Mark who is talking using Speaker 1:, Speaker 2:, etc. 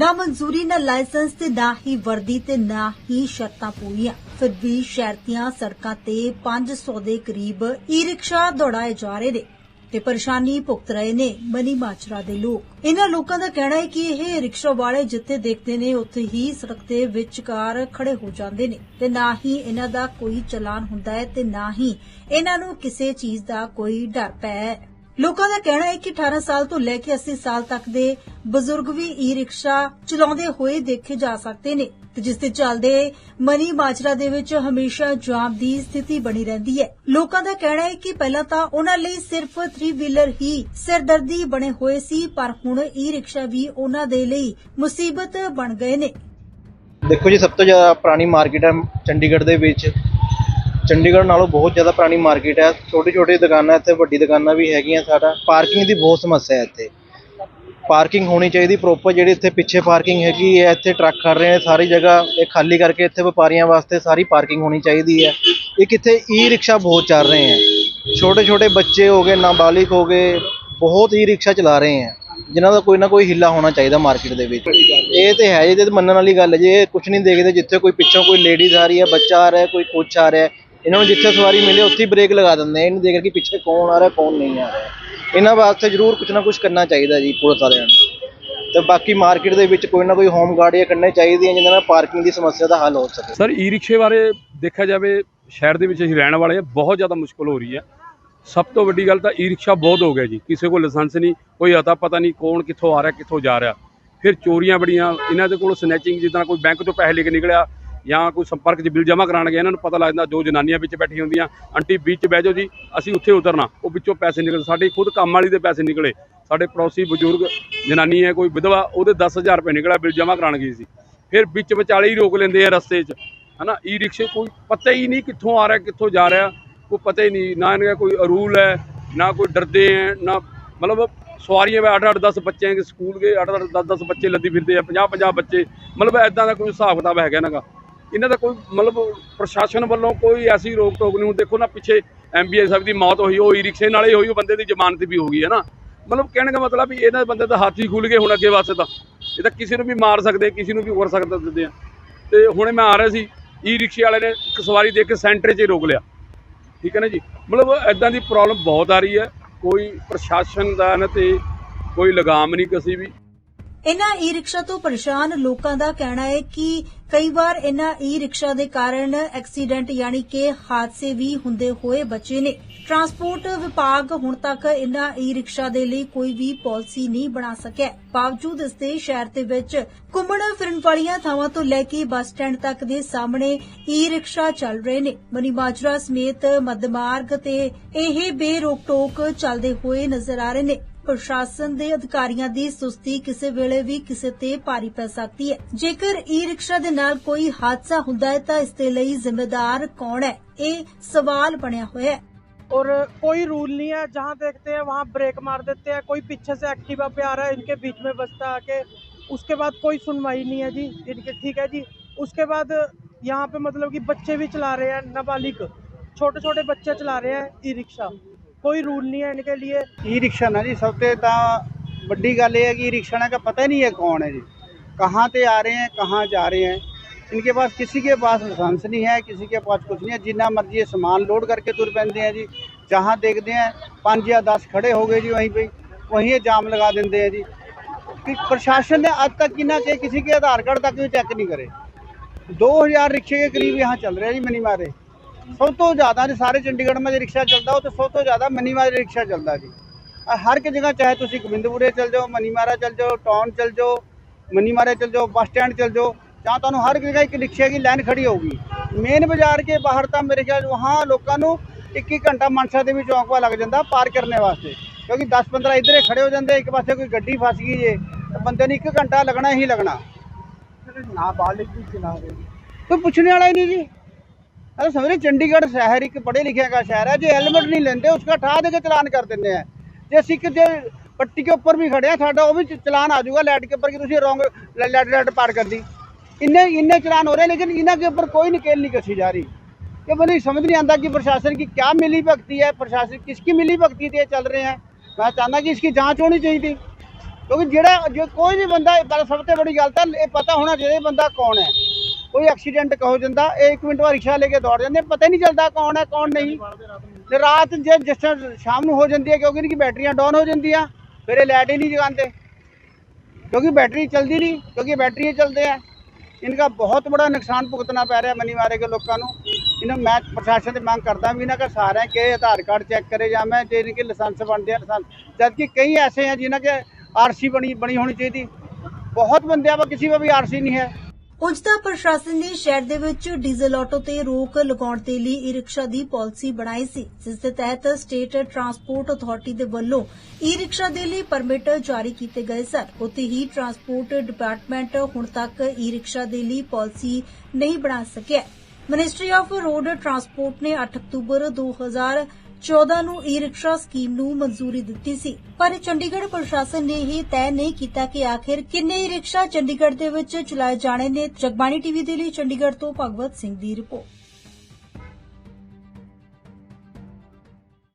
Speaker 1: ਨਾ ਮਨਜ਼ੂਰੀ, ਨਾ ਲਾਇਸੈਂਸ ਤੇ ਨਾ ਹੀ ਵਰਦੀ ਤੇ ਨਾ ਹੀ ਸ਼ਰਤਾਂ ਪੂਰੀਆਂ। ਫਿਰ ਵੀ ਸ਼ਹਿਰਤੀਆਂ ਸੜਕਾਂ ਤੇ 500 ਦੇ ਕਰੀਬ ਈ-ਰਿਕਸ਼ਾ ਦੌੜਾਏ ਜਾ ਰਹੇ ਨੇ ਤੇ ਪਰੇਸ਼ਾਨੀ ਭੁਗਤ ਰਹੇ ਨੇ ਮਨੀ ਮਾਚਰਾ ਦੇ ਲੋਕ। ਇਹਨਾਂ ਲੋਕਾਂ ਦਾ ਕਹਿਣਾ ਹੈ ਕਿ ਇਹ ਰਿਕਸ਼ਾ ਵਾਲੇ ਜਿੱਥੇ ਦੇਖਦੇ ਨੇ, ਉੱਥੇ ਹੀ ਸੜਕ ਦੇ ਵਿਚਕਾਰ ਖੜੇ ਹੋ ਜਾਂਦੇ ਨੇ ਤੇ ਨਾ ਹੀ ਇਹਨਾਂ ਦਾ ਕੋਈ ਚਲਾਨ ਹੁੰਦਾ ਹੈ ਤੇ ਨਾ ਹੀ ਇਹਨਾਂ ਨੂੰ ਕਿਸੇ ਚੀਜ਼ ਦਾ ਕੋਈ ਡਰ ਪੈ ਲੋਕਾਂ ਦਾ ਕਹਿਣਾ ਹੈ ਕਿ 18 ਸਾਲ ਤੋਂ ਲੈ ਕੇ 80 ਸਾਲ ਤੱਕ ਦੇ ਬਜ਼ੁਰਗ ਵੀ ਈ-ਰਿਕਸ਼ਾ ਚਲਾਉਂਦੇ ਹੋਏ ਦੇਖੇ ਜਾ ਸਕਦੇ ਨੇ ਤੇ ਜਿਸ ਦੇ ਚੱਲਦੇ ਮਨੀ ਮਾਜਰਾ ਦੇ ਵਿੱਚ ਹਮੇਸ਼ਾ ਜਾਮ ਦੀ ਸਥਿਤੀ ਬਣੀ ਰਹਿੰਦੀ ਹੈ। ਲੋਕਾਂ ਦਾ ਕਹਿਣਾ ਹੈ ਕਿ ਪਹਿਲਾਂ ਤਾਂ ਉਹਨਾਂ ਲਈ ਸਿਰਫ 3 ਵੀਲਰ ਹੀ ਸਿਰਦਰਦੀ ਬਣੇ ਹੋਏ ਸੀ, ਪਰ ਹੁਣ ਈ-ਰਿਕਸ਼ਾ ਵੀ ਉਹਨਾਂ ਦੇ ਲਈ ਮੁਸੀਬਤ ਬਣ ਗਏ ਨੇ।
Speaker 2: ਦੇਖੋ ਜੀ, ਸਭ ਤੋਂ ਜ਼ਿਆਦਾ ਪੁਰਾਣੀ ਮਾਰਕੀਟ ਹੈ ਚੰਡੀਗੜ੍ਹ ਦੇ ਵਿੱਚ। ਚੰਡੀਗੜ੍ਹ ਨਾਲੋਂ ਬਹੁਤ ਜ਼ਿਆਦਾ ਪੁਰਾਣੀ ਮਾਰਕੀਟ ਹੈ। ਛੋਟੀ ਛੋਟੀ ਦੁਕਾਨਾਂ ਇੱਥੇ, ਵੱਡੀ ਦੁਕਾਨਾਂ ਵੀ ਹੈਗੀਆਂ ਸਾਡਾ। ਪਾਰਕਿੰਗ ਦੀ ਬਹੁਤ ਸਮੱਸਿਆ ਹੈ ਇੱਥੇ। ਪਾਰਕਿੰਗ ਹੋਣੀ ਚਾਹੀਦੀ ਪ੍ਰੋਪਰ ਜਿਹੜੀ ਇੱਥੇ ਪਿੱਛੇ ਪਾਰਕਿੰਗ ਹੈਗੀ ਹੈ, ਇੱਥੇ ਟਰੱਕ ਖੜ ਰਹੇ ਨੇ, ਸਾਰੀ ਜਗ੍ਹਾ ਇਹ ਖਾਲੀ ਕਰਕੇ ਇੱਥੇ ਵਪਾਰੀਆਂ ਵਾਸਤੇ ਸਾਰੀ ਪਾਰਕਿੰਗ ਹੋਣੀ ਚਾਹੀਦੀ ਹੈ। ਇੱਕ ਇੱਥੇ ਈ ਰਿਕਸ਼ਾ ਬਹੁਤ ਚੱਲ ਰਹੇ ਹੈ। ਛੋਟੇ ਛੋਟੇ ਬੱਚੇ ਹੋ ਗਏ, ਨਾਬਾਲਿਗ ਹੋ ਗਏ, ਬਹੁਤ ਈ ਰਿਕਸ਼ਾ ਚਲਾ ਰਹੇ ਹੈ। ਜਿਨ੍ਹਾਂ ਦਾ ਕੋਈ ਨਾ ਕੋਈ ਹਿੱਲਾ ਹੋਣਾ ਚਾਹੀਦਾ ਮਾਰਕੀਟ ਦੇ ਵਿੱਚ। ਇਹ ਤੇ ਹੈ ਜੀ ਤੇ ਮੰਨਣ ਵਾਲੀ ਗੱਲ ਹੈ ਜੇ, ਇਹ ਕੁਝ ਨਹੀਂ ਦੇਖਦੇ ਜਿੱਥੇ ਕੋਈ ਪਿੱਛੋਂ ਕੋਈ ਲੇਡੀਜ਼ ਆ ਰਹੀ ਹੈ, ਬੱਚਾ ਆ ਰਿਹਾ ਕੋਈ ਕੁਛ ਆ ਰਿਹਾ ਇਹਨਾਂ ਨੂੰ ਜਿੱਥੇ ਸਵਾਰੀ ਮਿਲੇ, ਉੱਥੇ ਹੀ ਬ੍ਰੇਕ ਲਗਾ ਦਿੰਦੇ ਆ। ਇਹ ਦੇਖ ਰਹੇ ਪਿੱਛੇ ਕੌਣ ਆ ਰਿਹਾ, ਕੌਣ ਨਹੀਂ ਆ ਰਿਹਾ। ਇਹਨਾਂ ਵਾਸਤੇ ਜ਼ਰੂਰ ਕੁਝ ਨਾ ਕੁਝ ਕਰਨਾ ਚਾਹੀਦਾ ਜੀ, ਪੁਲਿਸ ਵਾਲਿਆਂ ਨੂੰ। ਤੇ ਬਾਕੀ ਮਾਰਕੀਟ ਦੇ ਵਿੱਚ ਕੋਈ ਨਾ ਕੋਈ ਹੋਮ ਗਾਰਡ ਕਰਨੇ ਚਾਹੀਦੀਆਂ ਜਿਹਨਾਂ ਨਾਲ ਪਾਰਕਿੰਗ ਦੀ ਸਮੱਸਿਆ ਦਾ ਹੱਲ ਹੋ ਸਕੇ।
Speaker 3: ਸਰ ਈ ਰਿਕਸ਼ੇ ਬਾਰੇ ਦੇਖਿਆ ਜਾਵੇ, ਸ਼ਹਿਰ ਦੇ ਵਿੱਚ ਅਸੀਂ ਰਹਿਣ ਵਾਲੇ ਹਾਂ ਬਹੁਤ ਜ਼ਿਆਦਾ ਮੁਸ਼ਕਲ ਹੋ ਰਹੀ ਹੈ ਸਭ ਤੋਂ ਵੱਡੀ ਗੱਲ ਤਾਂ ਈ ਰਿਕਸ਼ਾ ਬਹੁਤ ਹੋ ਗਿਆ ਜੀ। ਕਿਸੇ ਕੋਲ ਲਾਇਸੈਂਸ ਨਹੀਂ, ਕੋਈ ਅਤਾ ਪਤਾ ਨਹੀਂ ਕੌਣ ਕਿੱਥੋਂ ਆ ਰਿਹਾ, ਕਿੱਥੋਂ ਜਾ ਰਿਹਾ। ਫਿਰ ਚੋਰੀਆਂ ਬੜੀਆਂ, ਇਹਨਾਂ ਦੇ ਕੋਲ ਸਨੈਚਿੰਗ ਜਿੱਦਾਂ ਕੋਈ ਬੈਂਕ ਤੋਂ ਪੈਸੇ ਲੈ ਕੇ ਨਿਕਲਿਆ ਜਾਂ ਕੋਈ ਸੰਪਰਕ 'ਚ ਬਿੱਲ ਜਮ੍ਹਾਂ ਕਰਾਉਣ ਗਿਆ ਇਹਨਾਂ ਨੂੰ ਪਤਾ ਲੱਗਦਾ ਜੋ ਜਨਾਨੀਆਂ ਵਿੱਚ ਬੈਠੀਆਂ ਹੁੰਦੀਆਂ, ਆਂਟੀ ਵਿੱਚ ਬਹਿ ਜਾਓ ਜੀ, ਅਸੀਂ ਉੱਥੇ ਉਤਰਨਾ, ਉਹ ਵਿੱਚੋਂ ਪੈਸੇ ਨਿਕਲ ਸਾਡੇ ਖੁਦ ਕੰਮ ਵਾਲੀ ਦੇ ਪੈਸੇ ਨਿਕਲੇ, ਸਾਡੇ ਪੜੋਸੀ ਬਜ਼ੁਰਗ, ਜਨਾਨੀ ਹੈ, ਕੋਈ ਵਿਧਵਾ, ਉਹਦੇ 10000 ਰੁਪਏ ਨਿਕਲਿਆ, ਬਿੱਲ ਜਮ੍ਹਾਂ ਕਰਾਉਣ ਗਈ ਸੀ ਫਿਰ ਵਿੱਚ ਵਿਚਾਲੇ ਹੀ ਰੋਕ ਲੈਂਦੇ ਆ ਰਸਤੇ 'ਚ, ਹਨਾ ਈ ਰਿਕਸ਼ੇ ਕੋਈ ਪਤਾ ਹੀ ਨਹੀਂ ਕਿੱਥੋਂ ਆ ਰਿਹਾ, ਕਿੱਥੋਂ ਜਾ ਰਿਹਾ, ਕੋਈ ਪਤਾ ਹੀ ਨਹੀਂ, ਨਾ ਇਹਨਾਂ ਦਾ ਕੋਈ ਰੂਲ ਹੈ, ਨਾ ਕੋਈ ਡਰਦੇ ਹੈ, ਨਾ, ਮਤਲਬ ਸਵਾਰੀਆਂ ਵਿੱਚ 8 8 10 ਬੱਚੇ ਹੈ ਸਕੂਲ ਗਏ 8 8 10 10 ਬੱਚੇ ਲੱਦੀ ਫਿਰਦੇ ਆ 50 50 ਬੱਚੇ, ਮਤਲਬ ਐਦਾਂ ਦਾ ਕੋਈ ਹਿਸਾਬ ਕਿਤਾਬ ਹੈਗਾ ਇਹਨਾਂ ਦਾ। ਇਹਨਾਂ ਦਾ ਕੋਈ ਮਤਲਬ ਪ੍ਰਸ਼ਾਸਨ ਵੱਲੋਂ ਕੋਈ ਐਸੀ ਰੋਕ ਟੋਕ ਨਹੀਂ ਹੁਣ ਦੇਖੋ ਨਾ, ਪਿੱਛੇ ਐਮਬੀਏ ਸਾਹਿਬ ਦੀ ਮੌਤ ਹੋਈ, ਉਹ ਈ ਰਿਕਸ਼ੇ ਨਾਲ ਹੀ ਹੋਈ, ਉਹ ਬੰਦੇ ਦੀ ਜ਼ਮਾਨਤ ਵੀ ਹੋ ਗਈ, ਹੈ ਨਾ। ਮਤਲਬ ਕਹਿਣ ਦਾ ਮਤਲਬ ਵੀ ਇਹਨਾਂ ਬੰਦੇ ਦਾ ਹੱਥ ਹੀ ਖੁੱਲ ਗਏ ਹੁਣ ਅੱਗੇ ਵਾਸਤੇ ਤਾਂ। ਇਹ ਤਾਂ ਕਿਸੇ ਨੂੰ ਵੀ ਮਾਰ ਸਕਦੇ, ਕਿਸੇ ਨੂੰ ਵੀ ਕਰ ਸਕਦਾ ਦਿੰਦੇ ਆ। ਤੇ ਹੁਣੇ ਮੈਂ ਆ ਰਿਹਾ ਸੀ ਈ ਰਿਕਸ਼ੇ ਵਾਲੇ ਨੇ ਇੱਕ ਸਵਾਰੀ ਦੇ ਕੇ ਸੈਂਟਰ 'ਚ ਹੀ ਰੋਕ ਲਿਆ। ਠੀਕ ਹੈ ਨਾ ਜੀ? ਮਤਲਬ ਐਦਾਂ ਦੀ ਪ੍ਰੋਬਲਮ ਬਹੁਤ ਆ ਰਹੀ ਹੈ। ਕੋਈ ਪ੍ਰਸ਼ਾਸਨ ਦਾ ਨਾ ਤੇ ਕੋਈ ਲਗਾਮ ਨਹੀਂ ਕਿਸੇ ਵੀ।
Speaker 1: ਇਨ੍ਹਾਂ ਈ-ਰਿਕਸ਼ਾ ਤੋਂ ਪਰੇਸ਼ਾਨ ਲੋਕਾਂ ਦਾ ਕਹਿਣਾ ਹੈ ਕਿ ਕਈ ਵਾਰ ਇਨ੍ਹਾਂ ਈ-ਰਿਕਸ਼ਾ ਦੇ ਕਾਰਨ ਐਕਸੀਡੈਂਟ ਯਾਨੀ ਕਿ ਹਾਦਸੇ ਵੀ ਹੁੰਦੇ ਹੋਏ ਬਚੇ ਨੇ। ਟਰਾਂਸਪੋਰਟ ਵਿਭਾਗ ਹੁਣ ਤੱਕ ਇਨ੍ਹਾਂ ਈ-ਰਿਕਸ਼ਾ ਦੇ ਲਈ ਕੋਈ ਵੀ ਪਾਲਿਸੀ ਨਹੀਂ ਬਣਾ ਸਕਿਆ। ਬਾਵਜੂਦ ਇਸ ਦੇ ਸ਼ਹਿਰ ਦੇ ਵਿੱਚ ਘੁੰਮਣ ਫਿਰਨ ਵਾਲੀਆਂ ਥਾਵਾਂ ਤੋਂ ਲੈ ਕੇ ਬੱਸ ਸਟੈਂਡ ਤੱਕ ਦੇ ਸਾਹਮਣੇ ਈ-ਰਿਕਸ਼ਾ ਚੱਲ ਰਹੇ ਨੇ। ਮਨੀ ਮਾਜਰਾ ਸਮੇਤ ਮੱਧਮਾਰਗ ਤੇ ਇਹ ਬੇਰੋਕ ਟੋਕ ਚੱਲਦੇ ਹੋਏ ਨਜ਼ਰ ਆ ਰਹੇ ਨੇ। ਪ੍ਰਸ਼ਾਸਨ ਦੇ ਅਧਿਕਾਰੀਆਂ ਦੀ ਸੁਸਤੀ ਕਿਸੇ ਵੇਲੇ ਵੀ ਕਿਸੇ ਤੇ ਭਾਰੀ ਪੈ ਸਕਦੀ ਹੈ ਜੇਕਰ ਈ-ਰਿਕਸ਼ਾ ਦੇ ਨਾਲ ਕੋਈ ਹਾਦਸਾ ਹੁੰਦਾ ਹੈ ਤਾਂ ਇਸ ਦੇ ਲਈ ਜ਼ਿੰਮੇਦਾਰ ਕੌਣ ਹੈ ਇਹ ਸਵਾਲ ਬਣਿਆ ਹੋਇਆ ਹੈ
Speaker 4: और कोई रूल नहीं है जहाँ देखते हैं वहाँ ब्रेक मार देते हैं कोई पीछे से एक्टिवा पे आ रहा है इनके बीच में बसता है आके उसके बाद कोई सुनवाई नहीं है जी इनके ठीक है जी उसके बाद यहाँ पे मतलब कि बच्चे भी चला रहे हैं नाबालिग छोटे छोटे बच्चे चला रहे हैं ई रिक्शा कोई रूल नहीं है इनके लिए
Speaker 5: ई रिक्शा ना जी सबसे ਤਾਂ ਵੱਡੀ ਗੱਲ ਇਹ ਹੈ कि ई रिक्शा का पता ही नहीं है कौन है जी कहाँ से आ रहे हैं कहाँ जा रहे हैं इनके पास किसी के पास लाइसेंस नहीं है किसी के पास कुछ नहीं है जिन्ना मर्जी ये सामान लोड करके तुर पैंते हैं जी जहाँ देखते हैं पाँच या दस खड़े हो गए जी वहीं पे वहीं ये जाम लगा देते हैं जी कि प्रशासन ने आज तक कि ना कि किसी के आधार कार्ड तक भी चेक नहीं करे दो हज़ार रिक्शे के करीब यहाँ चल रहे हैं जी मनी मारे ਸਭ ਤੋਂ ਜ਼ਿਆਦਾ ਜੇ ਸਾਰੇ ਚੰਡੀਗੜ੍ਹ ਮੇਂ ਰਿਕਸ਼ਾ ਚੱਲਦਾ ਉਹ ਤੇ ਸਭ ਤੋਂ ਜ਼ਿਆਦਾ ਮਨੀ ਮਨੀਵਾਲ ਰਿਕਸ਼ਾ ਚੱਲਦਾ ਜੀ। ਹਰ ਇੱਕ ਜਗ੍ਹਾ ਚਾਹੇ ਤੁਸੀਂ ਗੋਬਿੰਦਪੁਰੇ ਚੱਲ ਜਾਓ ਮਨੀ ਮਾਰਾ ਚੱਲ ਜਾਓ ਟਾਊਨ ਚੱਲ ਜਾਓ ਮਨੀ ਮਾਰਾ ਚੱਲ ਜਾਓ ਬੱਸ ਸਟੈਂਡ ਚੱਲ ਜਾਓ ਜਾਂ ਤੁਹਾਨੂੰ ਹਰ ਇੱਕ ਜਗ੍ਹਾ ਇੱਕ ਰਿਕਸ਼ੇ ਦੀ ਲਾਈਨ ਖੜੀ ਹੋਊਗੀ। ਮੇਨ ਬਾਜ਼ਾਰ ਕੇ ਬਾਹਰ ਤਾਂ ਮੇਰੇ ਖਿਆਲ ਵਹਾਂ ਲੋਕਾਂ ਨੂੰ 21 ਘੰਟਾ ਮਾਨਸਾ ਦੇ ਵੀ ਚੌਂਕ ਵਾ ਲੱਗ ਜਾਂਦਾ ਪਾਰ ਕਰਨੇ ਵਾਸਤੇ। ਕਿਉਂਕਿ 10-15 ਇਧਰੇ ਖੜੇ ਹੋ ਜਾਂਦੇ ਇੱਕ ਪਾਸੇ ਕੋਈ ਗੱਡੀ ਫਸ ਗਈ ਏ ਬੰਦੇ ਨੂੰ ਇੱਕ ਘੰਟਾ ਲੱਗਣਾ ਹੀ ਲੱਗਣਾ। ਨਾ ਬਾਲਿਕ ਵੀ ਚਲਾਵੇ ਕੋਈ ਪੁੱਛਣੇ ਵਾਲਾ ਹੀ ਨਹੀਂ ਜੀ। अरे समझ रहे चंडीगढ़ शहर एक पढ़े लिखे का शहर है जो हेलमेट नहीं लेते उसका ठा देकर चलान कर देते हैं जो सिख जो पट्टी के ऊपर भी खड़े हैं साढ़ा वो भी चलान आ जाऊगा लाइट के ऊपर कि तुम रोंग लाइट लाइट पार कर दी इन्ने इन्ने चलान हो रहे हैं लेकिन इन्हों के ऊपर कोई नकेल नहीं कसी जा रही कि मैंने समझ नहीं आता कि प्रशासन की क्या मिली भक्ति है प्रशासन किसकी मिली भक्ति से चल रहे हैं मैं चाहता कि इसकी जाँच होनी चाहिए थी क्योंकि जोड़ा जो कोई भी बंदा सब तो बड़ी गलत है ये पता होना चाहिए बंदा कौन है ਕੋਈ ਐਕਸੀਡੈਂਟ ਕਹੋ ਜਾਂਦਾ, ਇਹ ਇੱਕ ਮਿੰਟ ਬਾਅਦ ਰਿਕਸ਼ਾ ਲੈ ਕੇ ਦੌੜ ਜਾਂਦੇ ਪਤਾ ਨਹੀਂ ਚੱਲਦਾ ਕੌਣ ਹੈ, ਕੌਣ ਨਹੀਂ। ਤੇ ਰਾਤ ਜੇ ਜਿਸ ਤਰ੍ਹਾਂ ਸ਼ਾਮ ਨੂੰ ਹੋ ਜਾਂਦੀ ਹੈ, ਕਿਉਂਕਿ ਕਿ ਬੈਟਰੀਆਂ ਡਾਊਨ ਹੋ ਜਾਂਦੀਆਂ, ਫਿਰ ਇਹ ਲਾਈਟ ਹੀ ਨਹੀਂ ਜਗਾਉਂਦੇ। ਕਿਉਂਕਿ ਬੈਟਰੀ ਚਲਦੀ ਨਹੀਂ, ਕਿਉਂਕਿ ਬੈਟਰੀ ਬੈਟਰੀਆਂ ਚਲਦੇ ਆ। ਇਨਕਾ ਬਹੁਤ ਬੜਾ ਨੁਕਸਾਨ ਭੁਗਤਣਾ ਪੈ ਰਿਹਾ ਮਨੀ ਮਾਰੇ ਕੇ ਲੋਕਾਂ ਨੂੰ। ਇਹਨਾਂ ਮੈਂ ਪ੍ਰਸ਼ਾਸਨ ਤੇ ਮੰਗ ਕਰਦਾ ਵੀ ਇਹਨਾਂ ਦਾ ਸਾਰਿਆਂ ਕਿ ਆਧਾਰ ਕਾਰਡ ਚੈੱਕ ਕਰੇ, ਜਾਂ ਮੈਂ ਜੇ ਇਨਕੇ ਲਾਇਸੈਂਸ ਬਣਦੇ ਆ, ਲਾਇਸੈਂਸ, ਜਦਕਿ ਕਈ ਐਸੇ ਆ ਜਿਨ੍ਹਾਂ ਕੇ ਆਰਸੀ ਬਣੀ ਬਣੀ ਹੋਣੀ ਚਾਹੀਦੀ। ਬਹੁਤ ਬੰਦੇ ਆ, ਪਰ ਕਿਸੇ ਕੋ ਵੀ ਆਰਸੀ ਨਹੀਂ ਹੈ।
Speaker 1: ਉਂਝ ਤਾਂ ਪ੍ਰਸ਼ਾਸਨ ਨੇ ਸ਼ਹਿਰ ਦੇ ਵਿੱਚ ਡੀਜ਼ਲ ਆਟੋ ਤੇ ਰੋਕ ਲਗਾਉਣ ਦੇ ਲਈ ਈ ਰਿਕਸ਼ਾ ਦੀ ਪਾਲਿਸੀ ਬਣਾਈ ਸੀ, ਜਿਸ ਦੇ ਤਹਿਤ ਸਟੇਟ ਟਰਾਂਸਪੋਰਟ ਅਥਾਰਟੀ ਦੇ ਵੱਲੋਂ ਈ ਰਿਕਸ਼ਾ ਦੇ ਲਈ ਪਰਮਿਟ ਜਾਰੀ ਕੀਤੇ ਗਏ ਸਨ। ਉੱਥੇ ਹੀ ਟਰਾਂਸਪੋਰਟ ਡਿਪਾਰਟਮੈਂਟ ਹੁਣ ਤੱਕ ਈ ਰਿਕਸ਼ਾ ਦੇ ਲਈ ਪਾਲਿਸੀ ਨਹੀਂ ਬਣਾ ਸਕਿਆ। ਮਿਨਿਸਟਰੀ ਆਫ ਰੋਡ ਟਰਾਂਸਪੋਰਟ ਨੇ 8 ਅਕਤੂਬਰ 2014 ਨੂੰ ਈ ਰਿਕਸ਼ਾ ਸਕੀਮ ਨੂੰ ਮਨਜ਼ੂਰੀ ਦਿੱਤੀ ਸੀ। ਪਰ ਚੰਡੀਗੜ੍ਹ ਪ੍ਰਸ਼ਾਸਨ ਨੇ ਇਹ ਤੈਅ ਨਹੀਂ ਕੀਤਾ ਕਿ ਆਖਿਰ ਕਿੰਨੇ ਈ ਰਿਕਸ਼ਾ ਚੰਡੀਗੜ੍ਹ ਦੇ ਵਿੱਚ ਚਲਾਏ ਜਾਣੇ ਨੇ। ਜਗਬਾਣੀ ਟੀਵੀ ਦੇ ਲਈ ਚੰਡੀਗੜ੍ਹ ਤੋਂ ਭਗਵਤ ਸਿੰਘ ਦੀ ਰਿਪੋਰਟ।